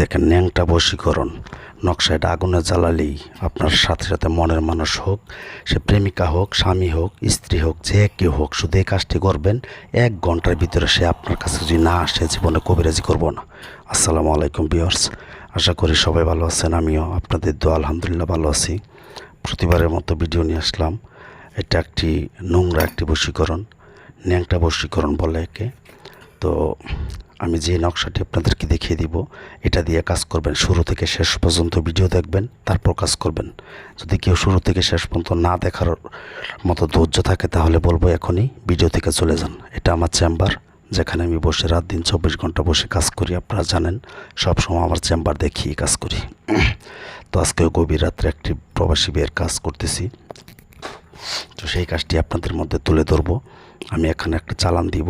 দেখেন, ন্যাংটা বশীকরণ। নকশাটা আগুনে জ্বালালেই আপনার সাথে সাথে মনের মানুষ হোক, সে প্রেমিকা হোক, স্বামী হোক, স্ত্রী হোক, যে কেউ হোক, শুধু এই কাজটি করবেন, এক ঘণ্টার ভিতরে সে আপনার কাছে যদি না আসে জীবনে কবিরাজি করব না। আসসালামু আলাইকুম বিয়ার্স আশা করি সবাই ভালো আছেন, আমিও আপনাদের দোয়া, আলহামদুলিল্লাহ ভালো আছি। প্রতিবারের মতো ভিডিও নিয়ে আসলাম। এটা একটি নোংরা একটি বশীকরণ, ন্যাংটা বশীকরণ বলে একে। তো আমি যে নকশাটি আপনাদেরকে দেখিয়ে দিব, এটা দিয়ে কাজ করবেন। শুরু থেকে শেষ পর্যন্ত ভিডিও দেখবেন, তারপর কাজ করবেন। যদি কেউ শুরু থেকে শেষ পর্যন্ত না দেখার মতো ধৈর্য থাকে, তাহলে বলব এখনই ভিডিও থেকে চলে যান। এটা আমার চেম্বার, যেখানে আমি বসে রাত দিন চব্বিশ ঘণ্টা বসে কাজ করি, আপনারা জানেন। সব সময় আমার চেম্বার দেখিয়ে কাজ করি। তো আজকেও গভীর রাত্রে একটি প্রবাসী বিয়ের কাজ করতেছি। তো সেই কাজটি আপনাদের মধ্যে তুলে ধরবো। আমি এখানে একটা চালান দিব।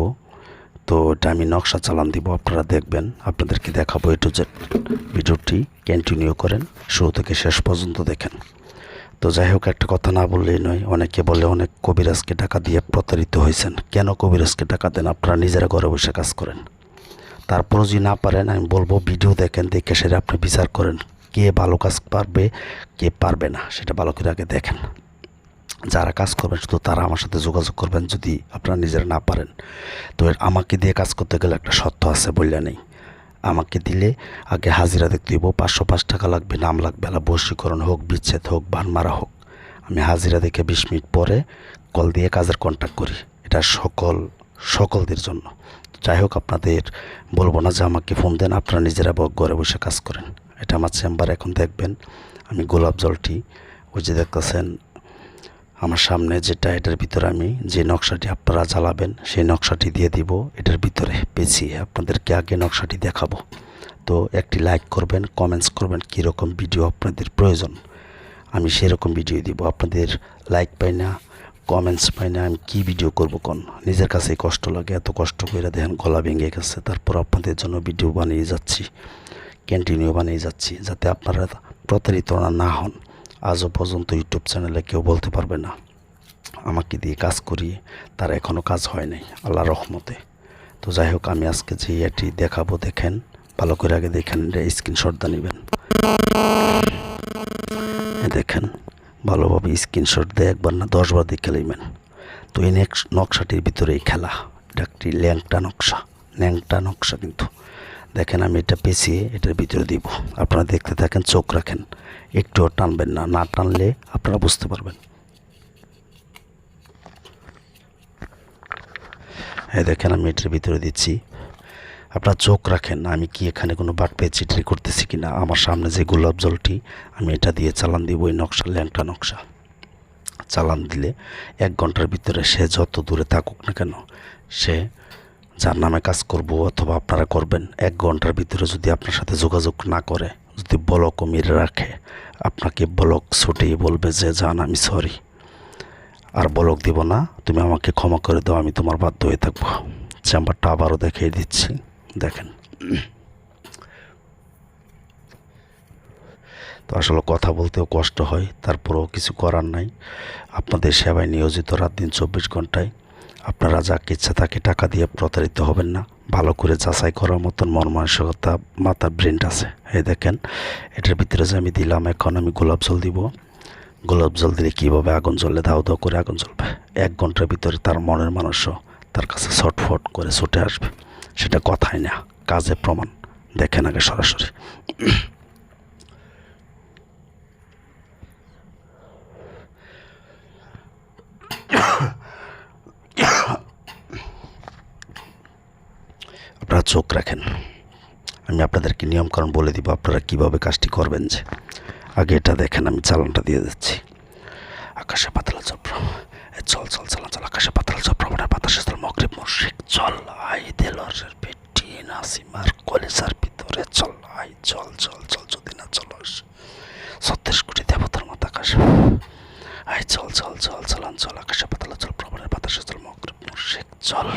তো এটা আমি নকশা চালান দিব, আপনারা দেখবেন। আপনাদেরকে দেখাবো এটু যে ভিডিওটি। কন্টিনিউ করেন, শুরু থেকে শেষ পর্যন্ত দেখেন। তো যাই হোক, একটা কথা না বললেই নয়, অনেকে বলে অনেক কবিরাজকে টাকা দিয়ে প্রতারিত হয়েছেন। কেন কবিরাজকে টাকা দেন? আপনারা নিজেরা ঘরে বসে কাজ করেন। তারপরও যদি না পারেন, আমি বলব ভিডিও দেখেন, দেখে সেটা আপনি বিচার করেন। কে ভালো কাজ পারবে, কে পারবে না, সেটা ভালো করে আগে দেখেন। যারা কাজ করবেন, শুধু তারা আমার সাথে যোগাযোগ করবেন যদি আপনারা নিজেরা না পারেন। তো আমাকে দিয়ে কাজ করতে গেলে একটা সত্য আছে বললে নেই। আমাকে দিলে আগে হাজিরা দেখতে দিব পাঁচশো পাঁচ টাকা লাগবে, নাম লাগবে, আলা বশীকরণ হোক, বিচ্ছেদ হোক বান মারা হোক। আমি হাজিরা দেখে বিশ মিনিট পরে কল দিয়ে কাজের কন্ট্যাক্ট করি। এটা সকল, সকলদের জন্য। যাই হোক, আপনাদের বলব না যে আমাকে ফোন দেন, আপনারা নিজেরা ঘরে বসে কাজ করেন। এটা আমার চেম্বার এখন দেখবেন। আমি গোলাপ জলটি, ওই যে দেখতেছেন আমার সামনে যেটা, এটার ভিতরে আমি যে নকশাটি আপনারা জ্বালাবেন, সেই নকশাটি দিয়ে দিব। এটার ভিতরে পেঁচিয়ে আপনাদেরকে আগে নকশাটি দেখাবো। তো একটি লাইক করবেন কমেন্টস করবেন, কীরকম ভিডিও আপনাদের প্রয়োজন। আমি সেরকম ভিডিও দিব। আপনাদের লাইক পাই না কমেন্টস পাই না, আমি কী ভিডিও করব কোন? নিজের কাছেই কষ্ট লাগে, এত কষ্ট করে দেখেন গলা ভেঙে গেছে। তারপর আপনাদের জন্য ভিডিও বানিয়ে যাচ্ছি কন্টিনিউ বানিয়ে যাচ্ছি, যাতে আপনারা প্রতারিত না হন। আজও পর্যন্ত ইউটিউব চ্যানেলে কেউ বলতে পারবে না। আমাকে দিয়ে কাজ করিয়ে তার এখনও কাজ হয় নাই আল্লাহ রহমতে। তো যাই হোক, আমি আজকে যে এটি দেখাবো, দেখেন, ভালো করে আগে দেখেন, এটা স্ক্রিনশটটা নেবেন। দেখেন, ভালোভাবে স্ক্রিনশট দিয়ে একবার না দশবার দিয়ে খেলাইবেন তো এই নকশাটির ভিতরে এই খেলা, এটা একটি ল্যাংটা নকশা ল্যাংটা নকশা কিন্তু। দেখেন আমি এটা পেঁচিয়ে এটার ভিতরে দিব। আপনারা দেখতে থাকেন, চোখ রাখেন। একটুও টানবেন না না টানলে আপনারা বুঝতে পারবেন। হ্যাঁ দেখেন আমি এটার ভিতরে দিচ্ছি। আপনার চোখ রাখেন, আমি কি এখানে কোনো বাট পেয়ে চিটরি করতেছি কি না আমার সামনে যে গোলাপ জলটি, আমি এটা দিয়ে চালান দিব, ওই নকশা ল্যাংটা নকশা। চালান দিলে এক ঘণ্টার ভিতরে সে যত দূরে থাকুক না কেন, সে যার নামে কাজ করব অথবা আপনারা করবেন, এক ঘণ্টার ভিতরে যদি আপনার সাথে যোগাযোগ না করে, যদি বলক মেরে রাখে, আপনাকে ব্লক ছুটিয়ে বলবে যে, জান, আমি সরি আর বলক দিব না, তুমি আমাকে ক্ষমা করে দাও, আমি তোমার বাধ্য হয়ে থাকব। চেম্বারটা আবারও দেখিয়ে দিচ্ছি। দেখেন। তো আসলে কথা বলতেও কষ্ট হয়, তারপরেও কিছু করার নাই। আপনাদের সেবায় নিয়োজিত রাত দিন চব্বিশ ঘন্টায়। আপনারা যাকে ইচ্ছা তাকে টাকা দিয়ে প্রতারিত হবেন না। ভালো করে যাচাই করার মতন মন মানসিকতা মাথার ব্রেন্ড আছে। এই দেখেন, এটার ভিতরে যে আমি দিলাম, এখন আমি গোলাপ জল দিব। গোলাপ জল দিলে কীভাবে আগুন জ্বললে দাও দাও করে আগুন জ্বলবে? এক ঘণ্টার ভিতরে তার মনের মানুষও তার কাছে ছটফট করে ছুটে আসবে। সেটা কথাই না কাজে প্রমাণ। দেখেন আগে সরাসরি আপনারা চোখ রাখেন। আমি আপনাদেরকে নিয়মকানুন বলে দিব আপনারা কীভাবে কাজটি করবেন যে। আগে এটা দেখেন, আমি চালানটা দিয়ে দিচ্ছি। আকাশে পাতলা চপ্র চল চল চালান চল, আকাশে পাতলা চপ্র ওটা বাতাসে চল, মগরিব মুশরিক চল, আই দেলরের পেটি নাসিমার কলেজার ভিতরে চল, আই, চল চল চল, যদি না চলস ছত্রিশ কোটি দেবতার মতো আকাশে। আই, চল চল চল চালান চল আকাশে পাতলা চল প্রবণের বাতাসে চল, মগরিব মুশরিক চল।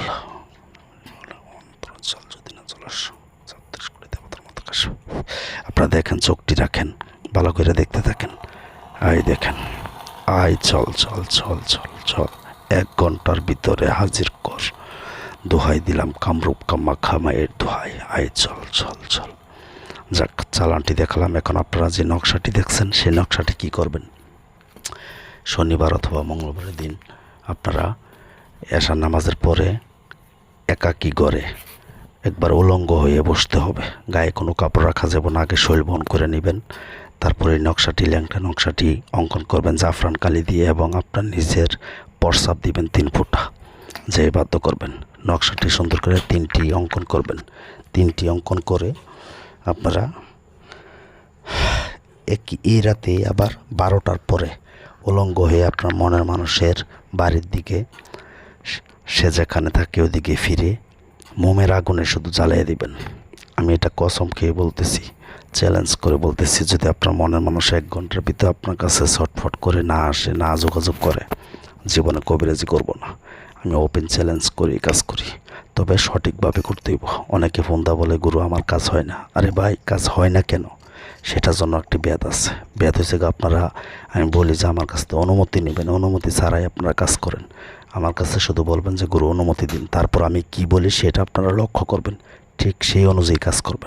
ছত্রিশ মতো আপনারা দেখেন, চোখটি রাখেন, ভালো করে দেখতে থাকেন। আই দেখেন। আই চল চল চল চল চল। এক ঘণ্টার ভিতরে হাজির কর। দোহাই দিলাম কামরূপ কামা খামায়ের দোহাই। আই চল চল চল। যাক, চালানটি দেখালাম। এখন আপনারা যে নকশাটি দেখছেন, সেই নকশাটি কি করবেন? শনিবার অথবা মঙ্গলবারের দিন আপনারা এশার নামাজের পরে একাকী গড়ে একবার উলঙ্গ হয়ে বসতে হবে। গায়ে কোনো কাপড় রাখা যাবে না, আগে শৈল বহন করে নেবেন। তারপরে নকশাটি, ল্যাংটা নকশাটি অঙ্কন করবেন, জাফরান কালি দিয়ে এবং আপনার নিজের প্রস্রাব দিবেন তিন ফুটা। যে বাধ্য করবেন। নকশাটি সুন্দর করে তিনটি অঙ্কন করবেন। তিনটি অঙ্কন করে আপনারা একই এই রাতে আবার বারোটার পরে উলঙ্গ হয়ে আপনার মনের মানুষের বাড়ির দিকে সে যেখানে থাকে, ওদিকে ফিরে মোমের আগুনে শুধু জ্বালিয়ে দিবেন। আমি এটা কসম খেয়ে বলতেছি চ্যালেঞ্জ করে বলতেছি, যদি আপনার মনের মানুষ এক ঘণ্টার ভিতরে আপনার কাছে ছটফট করে না আসে, না যোগাযোগ করে, জীবনে কবিরাজি করব না। আমি ওপেন চ্যালেঞ্জ করে কাজ করি। তবে সঠিকভাবে করতে হইব। অনেকে ফোন দা বলে, গুরু, আমার কাজ হয় না। আরে ভাই, কাজ হয় না কেন? সেটার জন্য একটি ব্যাধ আছে। ব্যাধ হয়েছে আপনারা, আমি বলি যে আমার কাছ থেকে অনুমতি নেবেন। অনুমতি ছাড়াই আপনারা কাজ করেন। আমার কাছে শুধু বলবেন যে, গুরু অনুমতি দিন। তারপর আমি কি বলি সেটা আপনারা লক্ষ্য করবেন। ঠিক সেই অনুযায়ী কাজ করবেন।